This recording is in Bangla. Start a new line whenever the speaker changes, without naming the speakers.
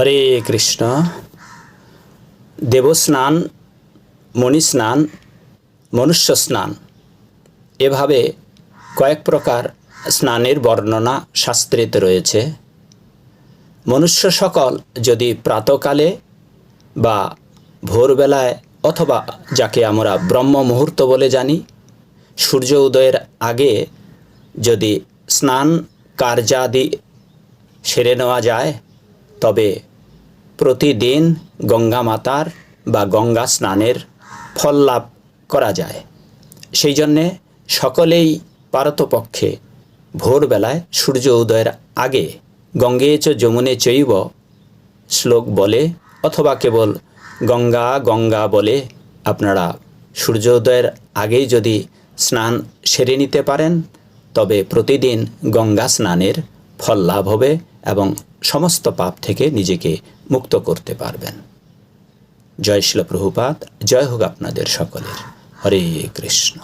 হরে কৃষ্ণ। দেবস্নান, মণিস্নান মনুষ্য স্নান এভাবে কয়েক প্রকার স্নানের বর্ণনা শাস্ত্রেতে রয়েছে। মনুষ্য সকল যদি প্রাতকালে বা ভোরবেলায় অথবা যাকে আমরা ব্রহ্ম মুহূর্ত বলে জানি, সূর্য উদয়ের আগে যদি স্নান কার্যাদি সেরে নেওয়া যায়, তবে প্রতিদিন গঙ্গা মাতার বা গঙ্গা স্নানের ফল লাভ করা যায়। সেই জন্যে সকলেই পারতপক্ষে ভোরবেলায় সূর্য উদয়ের আগে গঙ্গে চ যমুনে চৈব শ্লোক বলে অথবা কেবল গঙ্গা গঙ্গা বলে আপনারা সূর্যোদয়ের আগেই যদি স্নান সেরে নিতে পারেন, তবে প্রতিদিন গঙ্গা স্নানের ফল লাভ হবে এবং সমস্ত পাপ থেকে নিজেকে মুক্ত করতে পারবেন। জয় শিল প্রভুপাত জয় হোক আপনাদের সকলের। হরে কৃষ্ণ।